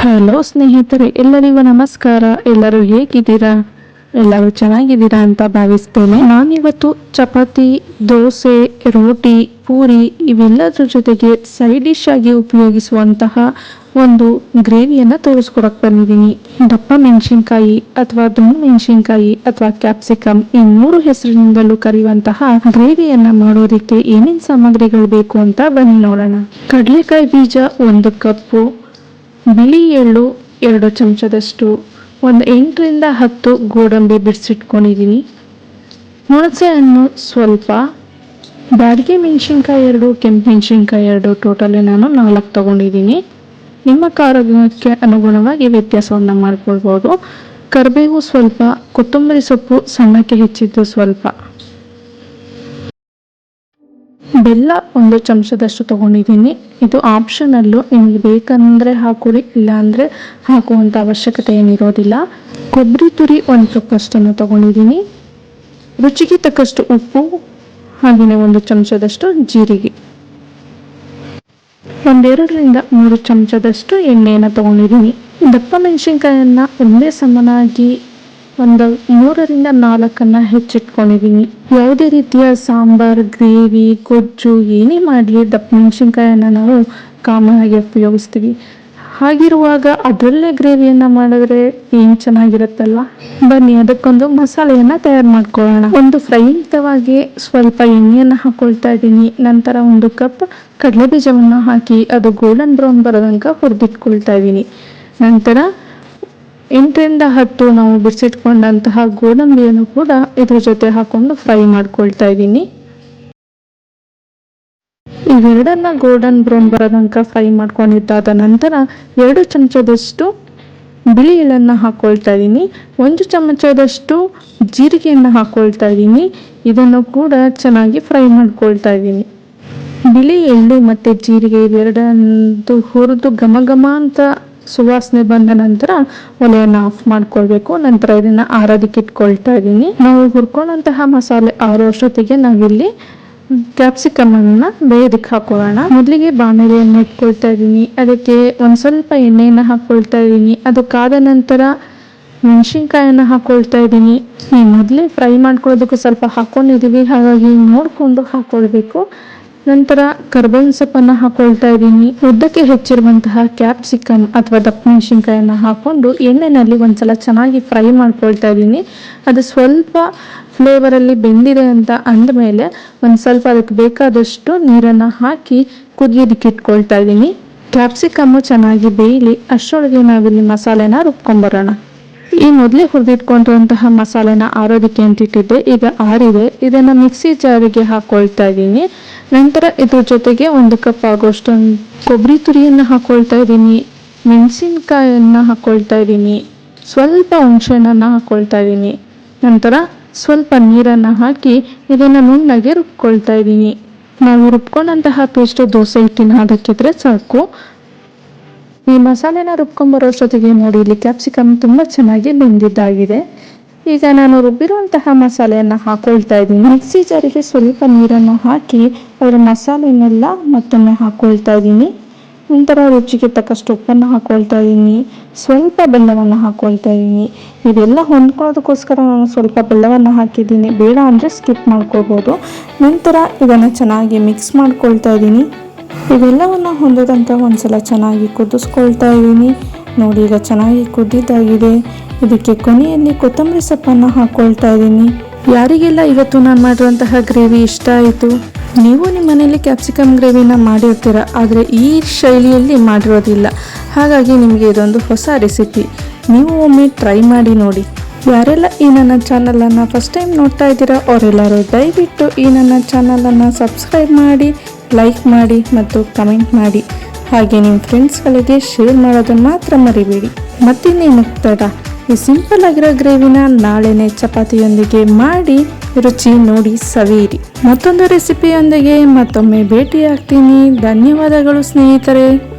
Hello ಸ್ನೇಹಿತರೆ, ಎಲ್ಲರಿಗೂ ನಮಸ್ಕಾರ. ಎಲ್ಲರೂ ಹೇಗಿದ್ದೀರಾ? ಎಲ್ಲರೂ ಚೆನ್ನಾಗಿದ್ದೀರಾ ಅಂತ ಭಾವಿಸ್ತೇನೆ. ನಾನಿವತ್ತು ಚಪಾತಿ, ದೋಸೆ, ರೋಟಿ, ಪೂರಿ ಇವೆಲ್ಲದ್ರ ಜೊತೆಗೆ ಸೈಡ್ ಡಿಶ್ ಆಗಿ ಉಪಯೋಗಿಸುವಂತಹ ಒಂದು ಗ್ರೇವಿಯನ್ನು ತೋರಿಸ್ಕೊಡಕ್ ಬಂದಿದ್ದೀನಿ. ದಪ್ಪ ಮೆಣಸಿನ್ಕಾಯಿ ಅಥವಾ ದುಂಡು ಮೆಣಸಿನ್ಕಾಯಿ ಅಥವಾ ಕ್ಯಾಪ್ಸಿಕಮ್ ಈ ಮೂರು ಹೆಸರಿನಿಂದಲೂ ಕರೆಯುವಂತಹ ಗ್ರೇವಿಯನ್ನು ಮಾಡೋದಕ್ಕೆ ಏನೇನು ಸಾಮಗ್ರಿಗಳು ಬೇಕು ಅಂತ ಬನ್ನಿ ನೋಡೋಣ. ಕಡಲೆಕಾಯಿ ಬೀಜ ಒಂದು ಕಪ್ಪು ಬಿಳಿ ಎಳ್ಳು ಎರಡು ಚಮಚದಷ್ಟು, ಒಂದು ಎಂಟರಿಂದ ಹತ್ತು ಗೋಡಂಬಿ ಬಿಡಿಸಿಟ್ಕೊಂಡಿದ್ದೀನಿ ಹುಣಸೆ ಹಣ್ಣು ಸ್ವಲ್ಪ, ಬಾಡಿಗೆ ಮೆಣಸಿನ್ಕಾಯಿ ಎರಡು, ಕೆಂಪು ಮೆಣಸಿನ್ಕಾಯಿ ಎರಡು ಟೋಟಲಿ ನಾನು ನಾಲ್ಕು ತೊಗೊಂಡಿದ್ದೀನಿ ನಿಮ್ಮ ಖಾರಕ್ಕೆ ಅನುಗುಣವಾಗಿ ವ್ಯತ್ಯಾಸವನ್ನು ಮಾಡಿಕೊಳ್ಬೋದು. ಕರಿಬೇವು ಸ್ವಲ್ಪ, ಕೊತ್ತಂಬರಿ ಸೊಪ್ಪು ಸಣ್ಣಕ್ಕೆ ಹೆಚ್ಚಿದ್ದು ಸ್ವಲ್ಪ. ಬೆಲ್ಲ ಒಂದು ಚಮಚದಷ್ಟು ತಗೊಂಡಿದ್ದೀನಿ. ಇದು ಆಪ್ಷನಲ್ಲು ನಿಮಗೆ ಬೇಕಂದರೆ ಹಾಕೊಳ್ಳಿ ಇಲ್ಲಾಂದರೆ ಹಾಕುವಂಥ ಅವಶ್ಯಕತೆ ಏನಿರೋದಿಲ್ಲ. ಕೊಬ್ಬರಿ ತುರಿ ಒಂದು ಚೊಕ್ಕಷ್ಟನ್ನು ತೊಗೊಂಡಿದ್ದೀನಿ. ರುಚಿಗೆ ತಕ್ಕಷ್ಟು ಉಪ್ಪು ಹಾಗೆಯೇ ಒಂದು ಚಮಚದಷ್ಟು ಜೀರಿಗೆ. ಒಂದೆರಡರಿಂದ ಮೂರು ಚಮಚದಷ್ಟು ಎಣ್ಣೆಯನ್ನು ತಗೊಂಡಿದ್ದೀನಿ. ದಪ್ಪ ಮೆಣಸಿನ್ಕಾಯನ್ನು ಒಂದೇ ಸಮನಾಗಿ ಒಂದು ಮೂರರಿಂದ ನಾಲ್ಕನ್ನ ಹೆಚ್ಚಿಟ್ಕೊಂಡಿದ್ದೀನಿ ಯಾವುದೇ ರೀತಿಯ ಸಾಂಬಾರ್, ಗ್ರೇವಿ, ಗೊಜ್ಜು ಏನೇ ಮಾಡಲಿ, ದಪ್ಪ ಮೆಣಸಿನ್ಕಾಯನ್ನ ನಾವು ಕಾಮನ್ ಆಗಿ ಉಪಯೋಗಿಸ್ತೀವಿ. ಹಾಗಿರುವಾಗ ಅದರಲ್ಲೇ ಗ್ರೇವಿಯನ್ನ ಮಾಡಿದ್ರೆ ಏನು ಚೆನ್ನಾಗಿರುತ್ತಲ್ಲ ಬನ್ನಿ, ಅದಕ್ಕೊಂದು ಮಸಾಲೆಯನ್ನ ತಯಾರು ಮಾಡ್ಕೊಳ್ಳೋಣ. ಒಂದು ಫ್ರೈಯಿಂಗ್ ತವಾಗಿ ಸ್ವಲ್ಪ ಎಣ್ಣೆಯನ್ನು ಹಾಕೊಳ್ತಾ ಇದ್ದೀನಿ. ನಂತರ ಒಂದು ಕಪ್ ಕಡಲೆ ಬೀಜವನ್ನು ಹಾಕಿ ಅದು ಗೋಲ್ಡನ್ ಬ್ರೌನ್ ಬರೋದಂಕ ಹುರಿದಿಟ್ಕೊಳ್ತಾ ಇದ್ದೀನಿ. ನಂತರ ಎಂಟರಿಂದ ಹತ್ತು ನಾವು ಬಿಡಿಸಿಟ್ಕೊಂಡಂತಹ ಗೋಡಂಬಿಯನ್ನು ಕೂಡ ಇದ್ರ ಜೊತೆ ಹಾಕೊಂಡು ಫ್ರೈ ಮಾಡ್ಕೊಳ್ತಾ ಇದ್ದೀನಿ. ಇವೆರಡನ್ನ ಗೋಲ್ಡನ್ ಬ್ರೌನ್ ಬರೋದಂಕ ಫ್ರೈ ಮಾಡ್ಕೊಂಡಿದ್ದಾದ ನಂತರ ಎರಡು ಚಮಚದಷ್ಟು ಬಿಳಿ ಎಳ್ಳನ್ನು ಹಾಕ್ಕೊಳ್ತಾ ಇದ್ದೀನಿ. ಒಂದು ಚಮಚದಷ್ಟು ಜೀರಿಗೆಯನ್ನು ಹಾಕ್ಕೊಳ್ತಾ ಇದ್ದೀನಿ. ಇದನ್ನು ಕೂಡ ಚೆನ್ನಾಗಿ ಫ್ರೈ ಮಾಡ್ಕೊಳ್ತಾ ಇದ್ದೀನಿ. ಬಿಳಿ ಎಳ್ಳು ಮತ್ತು ಜೀರಿಗೆ ಇವೆರಡಂದು ಹುರಿದು ಘಮ ಘಮ ಅಂತ ಸುವಾಸನೆ ಬಂದ ನಂತರ ಒಲೆಯನ್ನು ಆಫ್ ಮಾಡ್ಕೊಳ್ಬೇಕು. ನಂತರ ಇದನ್ನ ಆರೋದಕ್ಕೆ ಇಟ್ಕೊಳ್ತಾ ಇದ್ದೀನಿ. ನಾವು ಹುರ್ಕೊಂಡಂತಹ ಮಸಾಲೆ ಆರೋ ಅಷ್ಟೊತ್ತಿಗೆ ನಾವಿಲ್ಲಿ ಕ್ಯಾಪ್ಸಿಕಮ್ ಅನ್ನ ಬೇಯೋದಕ್ಕೆ ಹಾಕೊಳ್ಳೋಣ. ಮೊದಲಿಗೆ ಬಾಣಲೆಯನ್ನು ಇಟ್ಕೊಳ್ತಾ ಇದ್ದೀನಿ. ಅದಕ್ಕೆ ಒಂದು ಸ್ವಲ್ಪ ಎಣ್ಣೆಯನ್ನು ಹಾಕೊಳ್ತಾ ಇದ್ದೀನಿ. ಅದಕ್ಕಾದ ಕಾದ ನಂತರ ಮೆಣಸಿನ್ಕಾಯನ್ನ ಹಾಕೊಳ್ತಾ ಇದ್ದೀನಿ. ಮೊದಲೇ ಫ್ರೈ ಮಾಡ್ಕೊಳ್ಳೋದಕ್ಕೂ ಸ್ವಲ್ಪ ಹಾಕೊಂಡಿದ್ದೀವಿ. ಹಾಗಾಗಿ ನೋಡಿಕೊಂಡು ಹಾಕೊಳ್ಬೇಕು. ನಂತರ ಕರ್ಬೇವಿನ ಸೊಪ್ಪನ್ನು ಹಾಕೊಳ್ತಾ ಇದ್ದೀನಿ. ಉದ್ದಕ್ಕೆ ಹೆಚ್ಚಿರುವಂತಹ ಕ್ಯಾಪ್ಸಿಕಮ್ ಅಥವಾ ದಪ್ಪ ಮೆಣಸಿನ್ಕಾಯನ್ನ ಹಾಕೊಂಡು ಎಣ್ಣೆನಲ್ಲಿ ಒಂದ್ಸಲ ಚೆನ್ನಾಗಿ ಫ್ರೈ ಮಾಡ್ಕೊಳ್ತಾ ಇದ್ದೀನಿ. ಅದು ಸ್ವಲ್ಪ ಫ್ಲೇವರಲ್ಲಿ ಬೆಂದಿದೆ ಅಂತ ಅಂದಮೇಲೆ ಒಂದು ಸ್ವಲ್ಪ ಅದಕ್ಕೆ ಬೇಕಾದಷ್ಟು ನೀರನ್ನು ಹಾಕಿ ಕುದಿಯೋದಕ್ಕೆ ಇಟ್ಕೊಳ್ತಾ ಇದ್ದೀನಿ. ಕ್ಯಾಪ್ಸಿಕಮ್ಮು ಚೆನ್ನಾಗಿ ಬೇಯಲಿ, ಅಷ್ಟರೊಳಗೆ ನಾವಿಲ್ಲಿ ಮಸಾಲೆನ ರುಬ್ಕೊಂಬರೋಣ. ಈ ಮೊದಲೇ ಹುರಿದಿಟ್ಕೊಂಡಿರುವಂತಹ ಮಸಾಲೆನ ಆರೋದಕ್ಕೆ ಅಂತ ಇಟ್ಟಿದ್ದೆ. ಈಗ ಆರಿದೆ. ಇದನ್ನು ಮಿಕ್ಸಿ ಜಾರಿಗೆ ಹಾಕೊಳ್ತಾ ಇದ್ದೀನಿ. ನಂತರ ಇದ್ರ ಜೊತೆಗೆ ಒಂದು ಕಪ್ ಆಗೋಷ್ಟು ಕೊಬ್ಬರಿ ತುರಿಯನ್ನು ಹಾಕೊಳ್ತಾ ಇದ್ದೀನಿ. ಮೆಣಸಿನ್ಕಾಯನ್ನು ಹಾಕೊಳ್ತಾ ಇದ್ದೀನಿ. ಸ್ವಲ್ಪ ಹುಣಸೆಹಣ್ಣನ್ನು ಹಾಕೊಳ್ತಾ ಇದ್ದೀನಿ. ನಂತರ ಸ್ವಲ್ಪ ನೀರನ್ನು ಹಾಕಿ ಇದನ್ನು ನುಣ್ಣಗೆ ರುಬ್ಕೊಳ್ತಾ ಇದ್ದೀನಿ. ನಾವು ರುಬ್ಕೊಂಡಂತಹ ಪೇಸ್ಟು ದೋಸೆ ಹಿಟ್ಟಿನ ಅದಕ್ಕಿದ್ರೆ ಸಾಕು. ಈ ಮಸಾಲೆನ ರುಬ್ಕೊಂಬರೋ ಅಷ್ಟೊತ್ತಿಗೆ ನೋಡಿ ಇಲ್ಲಿ ಕ್ಯಾಪ್ಸಿಕಮ್ ತುಂಬ ಚೆನ್ನಾಗಿ ಬೆಂದಿದ್ದಾಗಿದೆ. ಈಗ ನಾನು ರುಬ್ಬಿರುವಂತಹ ಮಸಾಲೆಯನ್ನು ಹಾಕೊಳ್ತಾ ಇದ್ದೀನಿ. ಮಿಕ್ಸಿ ಜಾರಿಗೆ ಸ್ವಲ್ಪ ನೀರನ್ನು ಹಾಕಿ ಅದರ ಮಸಾಲೆನೆಲ್ಲ ಮತ್ತೊಮ್ಮೆ ಹಾಕೊಳ್ತಾ ಇದ್ದೀನಿ. ನಂತರ ರುಚಿಗೆ ತಕ್ಕಷ್ಟು ಉಪ್ಪನ್ನು ಹಾಕೊಳ್ತಾ ಇದ್ದೀನಿ. ಸ್ವಲ್ಪ ಬೆಲ್ಲವನ್ನು ಹಾಕೊಳ್ತಾ ಇದ್ದೀನಿ. ಇದೆಲ್ಲ ಹೊಂದ್ಕೊಳ್ಳೋದಕ್ಕೋಸ್ಕರ ನಾನು ಸ್ವಲ್ಪ ಬೆಲ್ಲವನ್ನು ಹಾಕಿದ್ದೀನಿ. ಬೇಡ ಅಂದರೆ ಸ್ಕಿಪ್ ಮಾಡ್ಕೊಳ್ಬೋದು. ನಂತರ ಇದನ್ನು ಚೆನ್ನಾಗಿ ಮಿಕ್ಸ್ ಮಾಡ್ಕೊಳ್ತಾ ಇದ್ದೀನಿ. ಇವೆಲ್ಲವನ್ನು ಹೊಂದಿದಂತೆ ಒಂದ್ಸಲ ಚೆನ್ನಾಗಿ ಕುದಿಸ್ಕೊಳ್ತಾ ಇದ್ದೀನಿ. ನೋಡಿ, ಈಗ ಚೆನ್ನಾಗಿ ಕುದ್ದಿದ್ದಾಗಿದೆ ಇದಕ್ಕೆ ಕೊನೆಯಲ್ಲಿ ಕೊತ್ತಂಬರಿ ಸೊಪ್ಪನ್ನು ಹಾಕ್ಕೊಳ್ತಾ ಇದ್ದೀನಿ. ಯಾರಿಗೆಲ್ಲ ಇವತ್ತು ನಾನು ಮಾಡಿರುವಂತಹ ಗ್ರೇವಿ ಇಷ್ಟ ಆಯಿತು? ನೀವು ನಿಮ್ಮ ಮನೆಯಲ್ಲಿ ಕ್ಯಾಪ್ಸಿಕಮ್ ಗ್ರೇವಿನ ಮಾಡಿರ್ತೀರ? ಆದರೆ ಈ ಶೈಲಿಯಲ್ಲಿ ಮಾಡಿರೋದಿಲ್ಲ. ಹಾಗಾಗಿ ನಿಮಗೆ ಇದೊಂದು ಹೊಸ ರೆಸಿಪಿ. ನೀವು ಒಮ್ಮೆ ಟ್ರೈ ಮಾಡಿ ನೋಡಿ. ಯಾರೆಲ್ಲ ಈ ನನ್ನ ಚಾನಲನ್ನು ಫಸ್ಟ್ ಟೈಮ್ ನೋಡ್ತಾ ಇದ್ದೀರಾ, ಅವರೆಲ್ಲರೂ ದಯವಿಟ್ಟು ಈ ನನ್ನ ಚಾನಲನ್ನು ಸಬ್ಸ್ಕ್ರೈಬ್ ಮಾಡಿ. ಲೈಕ್ ಮಾಡಿ ಮತ್ತು ಕಮೆಂಟ್ ಮಾಡಿ. ಹಾಗೆ ನಿಮ್ಮ ಫ್ರೆಂಡ್ಸ್ಗಳಿಗೆ ಶೇರ್ ಮಾಡೋದನ್ನು ಮಾತ್ರ ಮರಿಬೇಡಿ. ಮತ್ತಿನ್ನೇನು ತಡ ಈ ಸಿಂಪಲ್ ಆಗಿರೋ ಗ್ರೇವಿನ ನಾಳೆನೆ ಚಪಾತಿಯೊಂದಿಗೆ ಮಾಡಿ, ರುಚಿ ನೋಡಿ ಸವಿಯಿರಿ. ಮತ್ತೊಂದು ರೆಸಿಪಿಯೊಂದಿಗೆ ಮತ್ತೊಮ್ಮೆ ಭೇಟಿ ಆಗ್ತೀನಿ ಧನ್ಯವಾದಗಳು ಸ್ನೇಹಿತರೆ.